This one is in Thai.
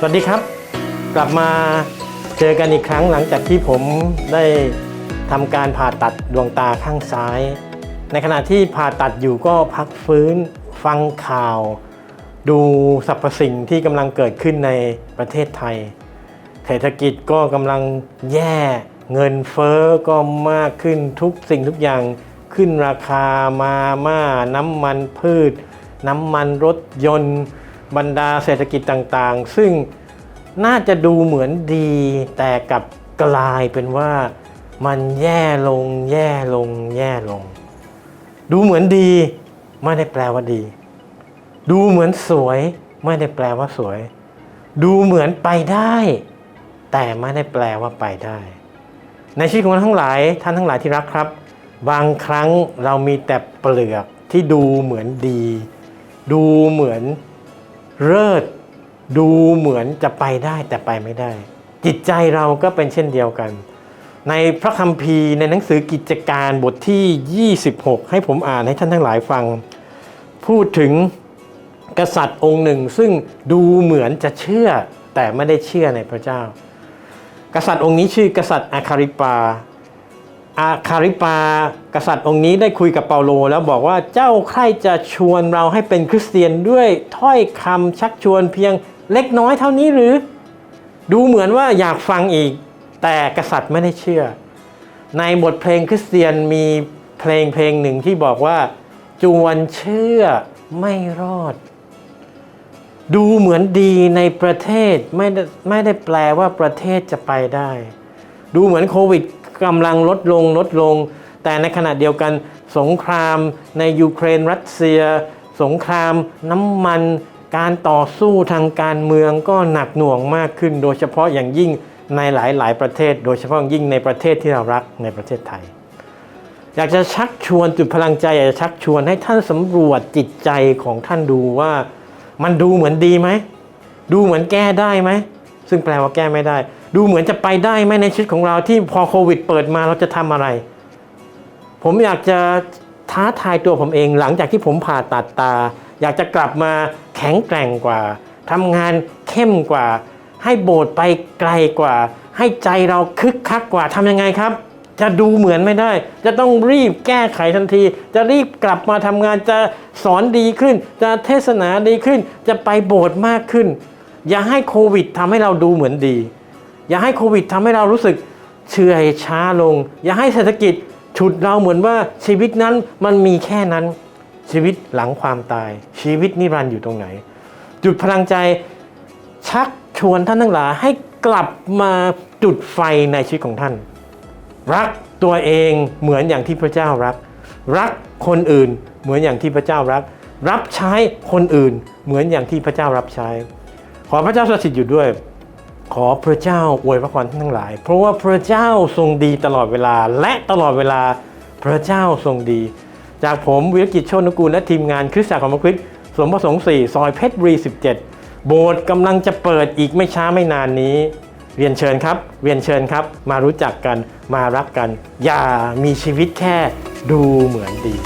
สวัสดีครับ กลับมาเจอกันอีกครั้งหลังจากที่ผมได้ทำการผ่าตัดดวงตาข้างซ้าย ในขณะที่ผ่าตัดอยู่ก็พักฟื้นฟังข่าว ดูสรรพสิ่งที่กำลังเกิดขึ้นในประเทศไทย เศรษฐกิจก็กำลังแย่เงินเฟ้อก็มากขึ้นทุกสิ่งทุกอย่างขึ้นราคามาม่าน้ำมันพืช น้ำมันรถยนต์ บรรดาเศรษฐกิจต่างๆ ซึ่งน่าจะดูเหมือนดี แต่กับกลายเป็นว่ามันแย่ลง แย่ลง แย่ลง ดูเหมือนดี ไม่ได้แปลว่าดี ดูเหมือนสวย ไม่ได้แปลว่าสวย ดูเหมือนไปได้ แต่ไม่ได้แปลว่าไปได้ ในชีวิตของเราทั้งหลายท่านทั้งหลายที่รักครับ บางครั้งเรามีแต่เปลือกที่ดูเหมือนดี ดูเหมือน เลิศดูเหมือนจะไปได้แต่ไปไม่ได้ จิตใจเราก็เป็นเช่นเดียวกัน ในพระคัมภีร์ในหนังสือกิจการบทที่ 26 ให้ผมอ่านให้ท่านทั้งหลายฟัง พูดถึงกษัตริย์องค์หนึ่ง ซึ่งดูเหมือนจะเชื่อแต่ไม่ได้เชื่อในพระเจ้า กษัตริย์องค์นี้ชื่อกษัตริย์อาคาริปา อาคาริปากษัตริย์องค์นี้ได้คุยกับเปาโล แล้วบอกว่าเจ้าใครจะชวนเราให้เป็นคริสเตียนด้วยถ้อยคำชักชวนเพียงเล็กน้อยเท่านี้หรือ ดูเหมือนว่าอยากฟังอีก แต่กษัตริย์ไม่ได้เชื่อ ในบทเพลงคริสเตียนมีเพลงเพลงหนึ่งที่บอกว่า จวนเชื่อไม่รอด ดูเหมือนดีในประเทศไม่ได้ไม่ได้แปลว่าประเทศจะไปได้ ดูเหมือนโควิด กำลังลดลงลดลง แต่ในขณะเดียวกันสงครามในยูเครนรัสเซีย สงครามน้ำมันการต่อสู้ทางการเมืองก็หนักหน่วงมากขึ้น โดยเฉพาะอย่างยิ่งในหลาย ๆ ประเทศ โดยเฉพาะอย่างยิ่งในประเทศที่เรารักในประเทศไทย อยากจะชักชวนจุดพลังใจอยากจะชักชวนให้ท่านสำรวจจิตใจของท่านดูว่า มันดูเหมือนดีไหม ดูเหมือนแก้ได้ไหม ซึ่งแปลว่าแก้ไม่ได้ ดูเหมือนจะไปได้ไหมในชีวิตของเราที่พอโควิด เปิดมาเราจะทำอะไร ผมอยากจะท้าทายตัวผมเองหลังจากที่ผมผ่าตัดตา อยากจะกลับมาแข็งแกร่งกว่าทำงานเข้มกว่า ให้โบสถ์ไปไกลกว่า ให้ใจเราคึกคักกว่าทำยังไงครับ จะดูเหมือนไม่ได้ จะต้องรีบแก้ไขทันที จะรีบกลับมาทำงานจะสอนดีขึ้น จะเทศนาดีขึ้น จะไปโบสถ์มากขึ้น อย่าให้โควิดทำให้เราดูเหมือนดี อย่าให้โควิดทำให้เรารู้สึกเฉื่อยช้าลง อย่าให้เศรษฐกิจฉุดเราเหมือนว่าชีวิตนั้นมันมีแค่นั้น ชีวิตหลังความตาย ชีวิตนิรันดร์อยู่ตรงไหน จุดพลังใจชักชวนท่านทั้งหลายให้กลับมาจุดไฟในชีวิตของท่าน รักตัวเองเหมือนอย่างที่พระเจ้ารัก รักคนอื่นเหมือนอย่างที่พระเจ้ารัก รับใช้คนอื่นเหมือนอย่างที่พระเจ้ารับใช้ ขอพระเจ้าสถิตอยู่ด้วย ขอพระเจ้าอวยพระพรท่านทั้งหลาย เพราะว่าพระเจ้าทรงดีตลอดเวลาและตลอดเวลาพระเจ้าทรงดี จากผมวิรกิจโชนุกูลและทีมงานคริสตจักรของพระคริสต์สมประสงค์4ซอยเพชรบุรี 17 โบสถ์กำลังจะเปิดอีกไม่ช้าไม่นานนี้ เรียนเชิญครับ เรียนเชิญครับ มารู้จักกันมารักกัน อย่ามีชีวิตแค่ดูเหมือนดี